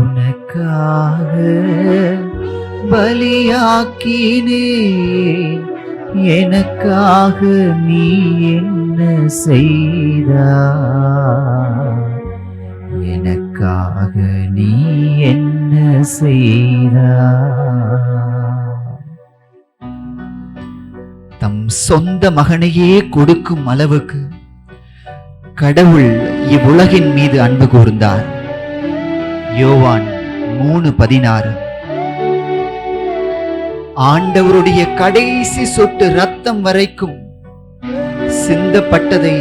உனக்காக பலியாக்கினே எனக்காக நீ என்ன செய்தா எனக்காக நீ என்ன செய்தா தம் சொந்த மகனையே கொடுக்கும் அளவுக்கு கடவுள் இவ்வுலகின் மீது அன்பு கூர்ந்தார். யோவான் மூணு பதினாறு. ஆண்டவருடைய கடைசி சொட்டு ரத்தம் வரைக்கும் சிந்தப்பட்டதை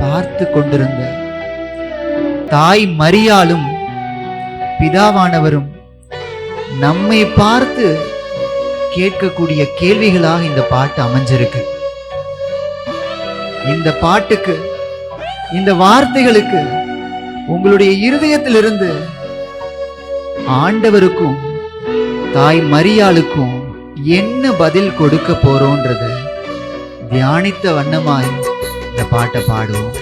பார்த்து கொண்டிருந்த தாய் மரியாளும் பிதாவானவரும் நம்மை பார்த்து கேட்கக்கூடிய கேள்விகளாக இந்த பாட்டு அமைஞ்சிருக்கு. இந்த பாட்டுக்கு இந்த வார்த்தைகளுக்கு உங்களுடைய இருதயத்திலிருந்து ஆண்டவருக்கும் தாய் மரியாளுக்கும் என்ன பதில் கொடுக்க போறோன்றத தியானித்த வண்ணமாய் இந்த பாட்டை பாடுவோம்.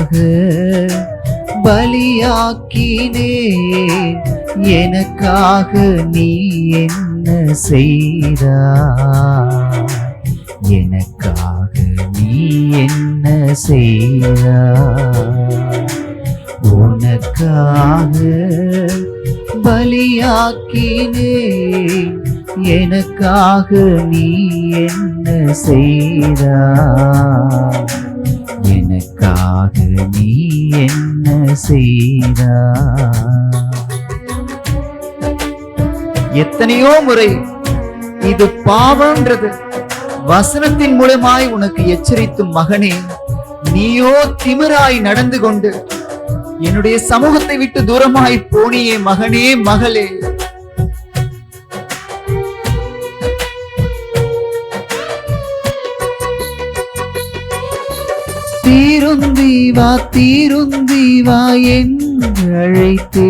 பலியாக பலியாக்கினே. எனக்காக நீ என்ன செய்தா? எனக்காக நீ என்ன செய்தா? உனக்காக பலியாக்கினே. எனக்காக நீ என்ன செய்தா? எனக்காக நீ என்ன செய்தா எத்தனையோ முறை இது பாவம்ன்றது வசனத்தின் மூலமாய் உனக்கு எச்சரித்தும் மகனே நீயோ திமிராய் நடந்து கொண்டு என்னுடைய சமூகத்தை விட்டு தூரமாய் போனியே மகனே மகளே. தீருந்தி வா தீருந்தி வா என்று அழைத்தே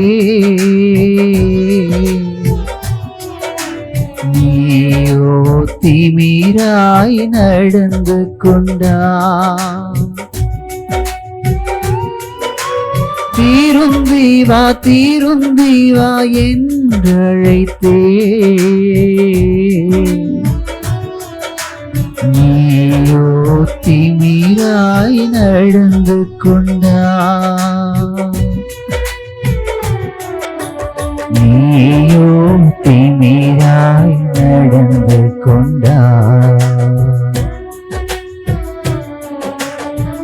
நீயோ திமிராய் நடந்து கொண்டா தீருந்தி வா தீருந்தி வா என்று அழைத்தே நீயோ திமிராய் நடந்து கொண்டா. நீயோ திமிராய் நடந்து கொண்டா.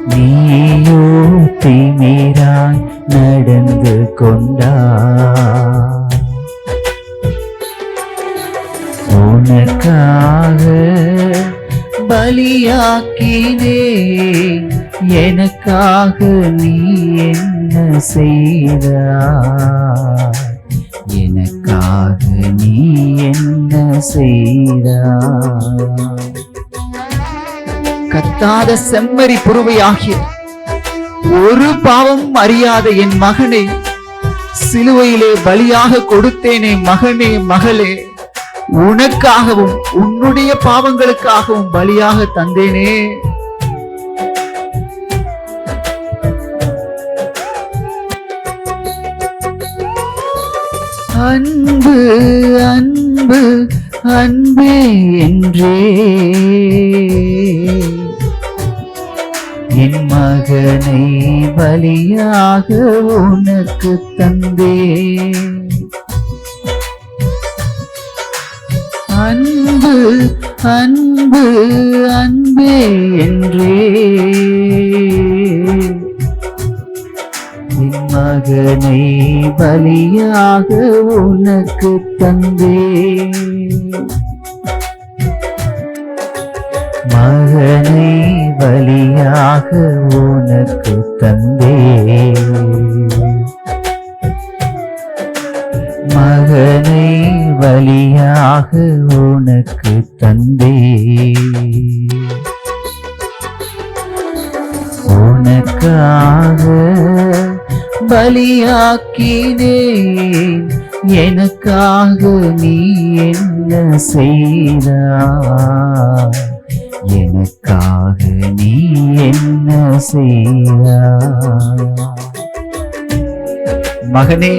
நீயோ திமிராய் நடந்து கொண்டா. உனக்காக பலியாக்கினே எனக்காக நீ என்ன செய்தாய்? எனக்காக நீ என்ன செய்தா கத்தாத செம்மறி புருவையாகிய ஒரு பாவம் அறியாத என் மகனை சிலுவையிலே பலியாக கொடுத்தேனே மகனே மகளே. உனக்காகவும் உன்னுடைய பாவங்களுக்காகவும் பலியாக தந்தேனே. அன்பு அன்பு அன்பே என்றே. என் மகனை பலியாக உனக்கு தந்தே அன்பு அன்பு அன்பே என்றே. மகனை பலியாக உனக்கு தந்தே மகனை பலியாக உனக்கு தந்தே மகனை பலியாக உனக்கு தந்தே உனக்காக பலியாக்கினேன் எனக்காக நீ என்ன செய்தா எனக்காக நீ என்ன செய்தா மகனே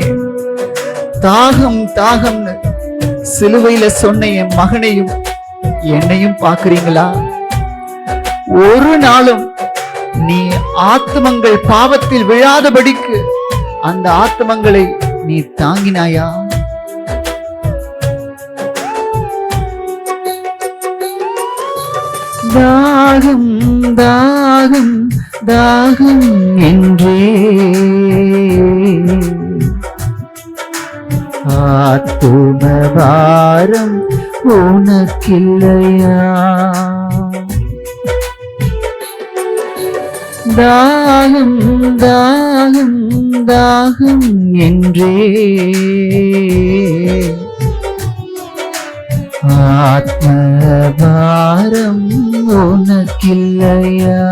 தாகம் தாகம்னு சிலுவையில சொன்ன என் மகனையும் என்னையும் பாக்குறீங்களா ஒரு நாளும் நீ ஆத்மங்கள் பாவத்தில் விழாதபடிக்கு அந்த ஆத்மங்களை நீ தாங்கினாயா? தாகம் தாகம் தாகம் என்றே. ஆத்தும பாரம் உனக்கில்லையா? தாகம் தாகம் தாகம் என்றே. ஆத்மபாரம் உனக்கில்லையா?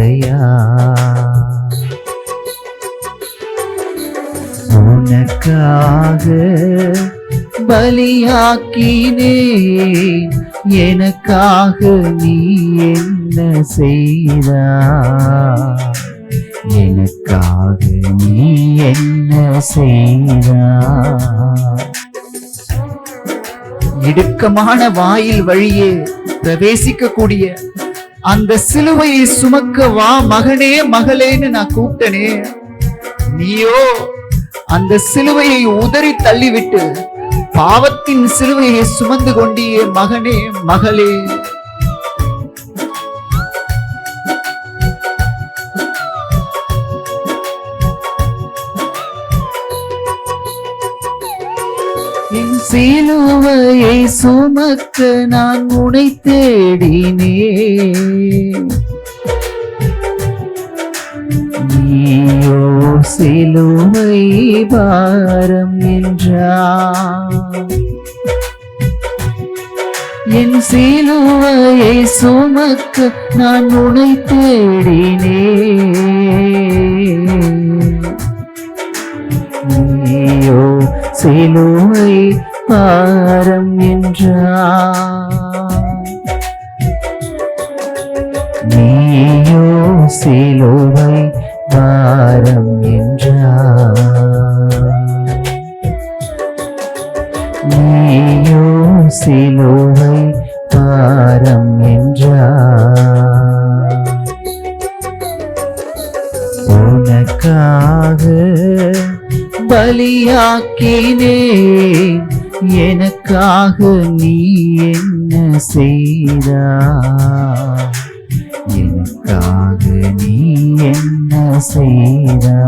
உனக்கில்லையா உனக்காக பலியாக்கினே எனக்காக நீ என்ன செய்தா எனக்காக நீ என்ன செய்தா இடுக்கமான வாயில் வழியே பிரவேசிக்கக்கூடிய அந்த சிலுவையை சுமக்க வா மகனே மகளேன்னு நான் கூப்பிட்டனே. நீயோ அந்த சிலுவையை உதறி தள்ளிவிட்டு பாவத்தின் சிலுவையை சுமந்து கொண்டியே மகனே மகளே. என் சிலுவையை சுமக்க நான் உனை தேடினே. நீயோ சிலுவை பாரம் என்றார் என் சிலுவையை சுமக்க நான் உனை தேடினே. நீயோ சிலுவை பாரம் என்றார். நீயோ சிலுவை பாரம் என்றார். நீயோ சிலுவை பாரம் என்றார். உனக்காக பலியாக்கினே எனக்காக நீ என்ன செய்தா எனக்காக நீ என்ன செய்தா